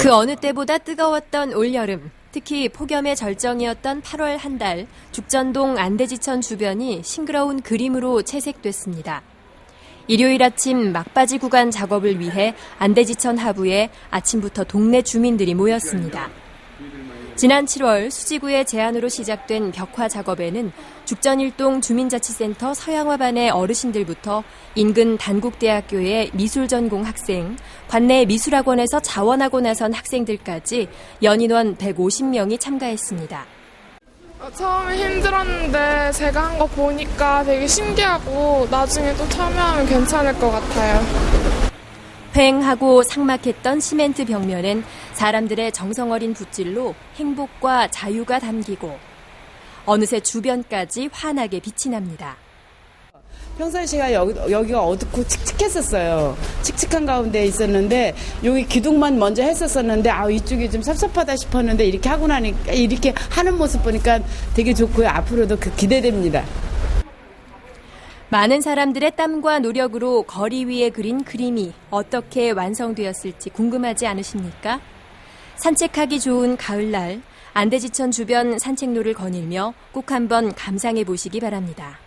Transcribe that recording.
그 어느 때보다 뜨거웠던 올여름, 특히 폭염의 절정이었던 8월 한 달, 죽전동 안대지천 주변이 싱그러운 그림으로 채색됐습니다. 일요일 아침 막바지 구간 작업을 위해 안대지천 하부에 아침부터 동네 주민들이 모였습니다. 지난 7월 수지구의 제안으로 시작된 벽화 작업에는 죽전일동 주민자치센터 서양화반의 어르신들부터 인근 단국대학교의 미술 전공 학생, 관내 미술학원에서 자원하고 나선 학생들까지 연인원 150명이 참가했습니다. 어, 처음에 힘들었는데 제가 한 거 보니까 되게 신기하고 나중에 또 참여하면 괜찮을 것 같아요. 휑하고 삭막했던 시멘트 벽면엔 사람들의 정성 어린 붓질로 행복과 자유가 담기고 어느새 주변까지 환하게 빛이 납니다. 평상시가 여기, 여기 가 어둡고 칙칙했었어요. 칙칙한 가운데 있었는데 여기 기둥만 먼저 했었었는데 아 이쪽이 좀 섭섭하다 싶었는데 이렇게 하고 나니까 이렇게 하는 모습 보니까 되게 좋고요. 앞으로도 그 기대됩니다. 많은 사람들의 땀과 노력으로 거리 위에 그린 그림이 어떻게 완성되었을지 궁금하지 않으십니까? 산책하기 좋은 가을날 안대지천 주변 산책로를 거닐며 꼭 한번 감상해 보시기 바랍니다.